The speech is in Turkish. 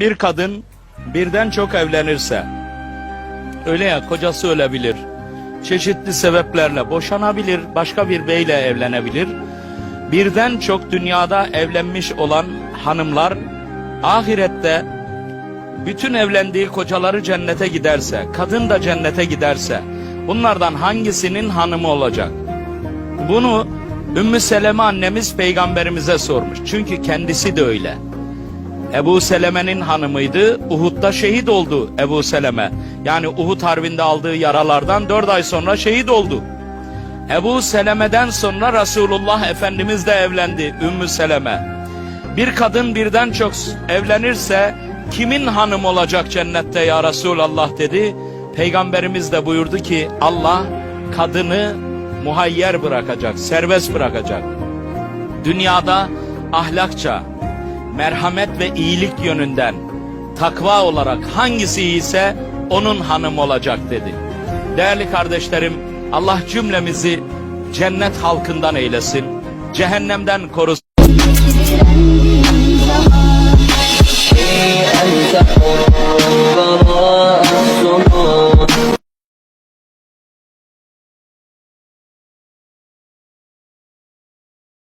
bir kadın birden çok evlenirse, öyle ya kocası ölebilir, çeşitli sebeplerle boşanabilir, başka bir beyle evlenebilir. Birden çok dünyada evlenmiş olan hanımlar ahirette bütün evlendiği kocaları cennete giderse, kadın da cennete giderse, bunlardan hangisinin hanımı olacak? Bunu Ümmü Seleme annemiz peygamberimize sormuş. Çünkü kendisi de öyle. Ebu Seleme'nin hanımıydı. Uhud'da şehit oldu Ebu Seleme. Yani Uhud harbinde aldığı yaralardan dört ay sonra şehit oldu. Ebu Seleme'den sonra Resulullah Efendimiz de evlendi Ümmü Seleme. Bir kadın birden çok evlenirse kimin hanım olacak cennette ya Resulallah dedi. Peygamberimiz de buyurdu ki Allah kadını muhayyer bırakacak, serbest bırakacak. Dünyada ahlakça, merhamet ve iyilik yönünden takva olarak hangisi iyiyse onun hanım olacak dedi. Değerli kardeşlerim Allah cümlemizi cennet halkından eylesin, cehennemden korusun.